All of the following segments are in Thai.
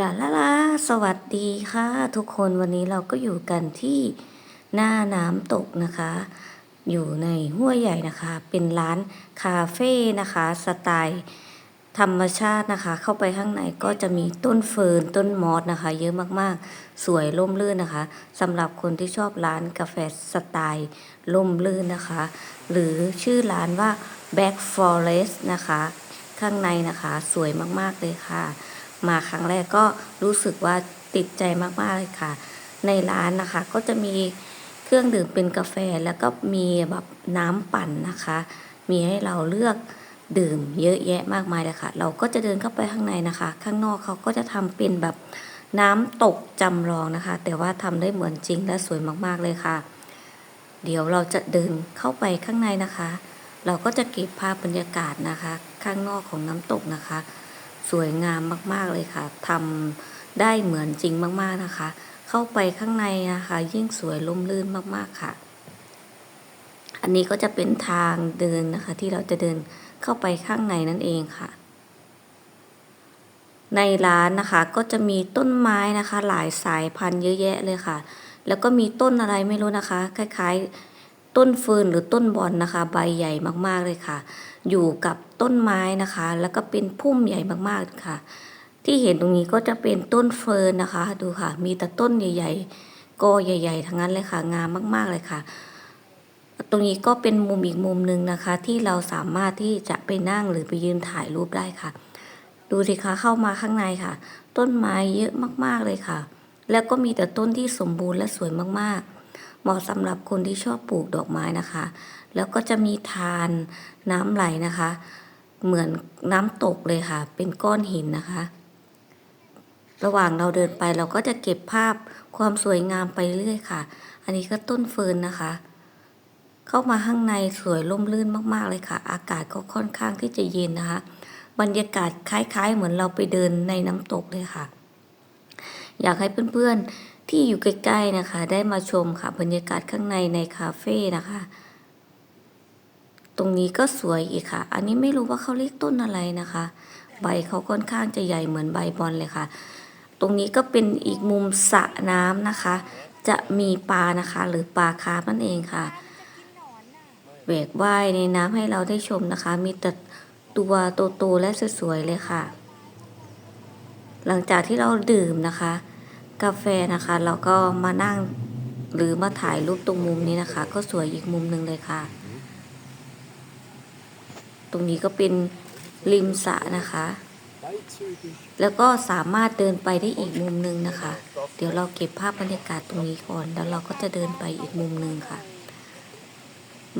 ลาลาลาสวัสดีค่ะ ทุกคนวันนี้เราก็อยู่กันที่หน้าน้ำตกนะคะ อยู่ในห้วยใหญ่นะคะ เป็นร้านคาเฟ่นะคะ สไตล์ธรรมชาตินะคะ เข้าไปข้างในก็จะมีต้นเฟิร์นต้นมอสนะคะ เยอะมากๆ สวยร่มรื่นนะคะสำหรับคนที่ชอบร้านกาแฟสไตล์ร่มรื่นนะคะ หรือชื่อร้านว่า Back Forest นะคะ ข้างในนะคะ สวยมากๆเลยค่ะ มาครั้งแรกก็รู้สึกว่าติดใจมากๆเลยค่ะ ในร้านนะคะก็จะมีเครื่องดื่มเป็นกาแฟแล้วก็มีแบบน้ำปั่นนะคะ มีให้เราเลือกดื่มเยอะแยะมากมายเลยค่ะ เราก็จะเดินเข้าไปข้างในนะคะ ข้างนอกเขาก็จะทำเป็นแบบน้ำตกจำลองนะคะ แต่ว่าทำได้เหมือนจริงและสวยมากๆเลยค่ะ เดี๋ยวเราจะเดินเข้าไปข้างในนะคะ เราก็จะเก็บภาพบรรยากาศนะคะ ข้างนอกของน้ำตกนะคะ สวยงามมากๆเลยค่ะทำได้เหมือนจริงมากๆนะคะ เข้าไปข้างในนะคะ ยิ่งสวยล่มลื่นมากๆค่ะ อันนี้ก็จะเป็นทางเดินนะคะ ที่เราจะเดินเข้าไปข้างในนั่นเองค่ะ ในร้านนะคะก็จะมีต้นไม้นะคะ หลายสายพันธุ์เยอะแยะเลยค่ะ แล้วก็มีต้นอะไรไม่รู้นะคะ คล้ายๆ ต้นเฟิร์นหรือต้นบอนนะคะ ใบใหญ่มากๆเลยค่ะ อยู่กับต้นไม้นะคะ แล้วก็เป็นพุ่มใหญ่มากๆค่ะ ที่เห็นตรงนี้ก็จะเป็นต้นเฟิร์นนะคะ ดูค่ะ มีแต่ต้นใหญ่ ๆกอใหญ่ ๆ ทั้งนั้นเลยค่ะ งามมากๆเลยค่ะ ตรงนี้ก็เป็นมุมอีกมุมหนึ่งนะคะ ที่เราสามารถที่จะไปนั่งหรือไปยืนถ่ายรูปได้ค่ะ ดูสิคะเข้ามาข้างในค่ะ ต้นไม้เยอะมากๆเลยค่ะ แล้วก็มีแต่ต้นที่สมบูรณ์และสวยมากๆ เหมาะสำหรับคนที่ชอบปลูกดอกไม้นะคะ แล้วก็จะมีทานน้ำไหลนะคะ เหมือนน้ำตกเลยค่ะ เป็นก้อนหินนะคะ ระหว่างเราเดินไปเราก็จะเก็บภาพความสวยงามไปเรื่อยค่ะ อันนี้ก็ต้นเฟิร์นนะคะ เข้ามาข้างในสวยร่มรื่นมากๆเลยค่ะ อากาศก็ค่อนข้างที่จะเย็นนะคะ บรรยากาศคล้าย ๆ เหมือนเราไปเดินในน้ำตกเลยค่ะอยากให้เพื่อนๆ ที่อยู่ใกล้ๆนะคะ ได้มาชมค่ะบรรยากาศข้างในในคาเฟ่นะคะ ตรงนี้ก็สวยอีกค่ะ อันนี้ไม่รู้ว่าเขาเรียกต้นอะไรนะคะ ใบเขาค่อนข้างจะใหญ่เหมือนใบบอลเลยค่ะ ตรงนี้ก็เป็นอีกมุมสระน้ำนะคะ จะมีปลานะคะ หรือปลาคาร์ฟนั่นเองค่ะแหวกว่ายในน้ำให้เราได้ชมนะคะ มีแต่ตัวโตๆและสวยๆเลยค่ะ หลังจากที่เราดื่มนะคะ กาแฟนะคะเราก็มานั่งหรือมาถ่ายรูปตรงมุมนี้นะคะ ก็สวยอีกมุมหนึ่งเลยค่ะ ตรงนี้ก็เป็นริมสระนะคะ แล้วก็สามารถเดินไปได้อีกมุมหนึ่งนะคะ เดี๋ยวเราเก็บภาพบรรยากาศตรงนี้ก่อน แล้วเราก็จะเดินไปอีกมุมหนึ่งค่ะ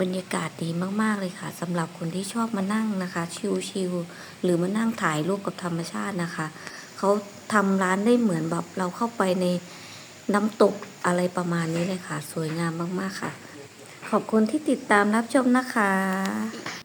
บรรยากาศดีมากๆเลยค่ะสำหรับคนที่ชอบมานั่งนะคะ ชิลๆหรือมานั่งถ่ายรูปกับธรรมชาตินะคะ เขาทำร้านได้เหมือนแบบเราเข้าไปในน้ำตกอะไรประมาณนี้เลยค่ะ สวยงามมากๆค่ะ ขอบคุณที่ติดตามรับชมนะคะ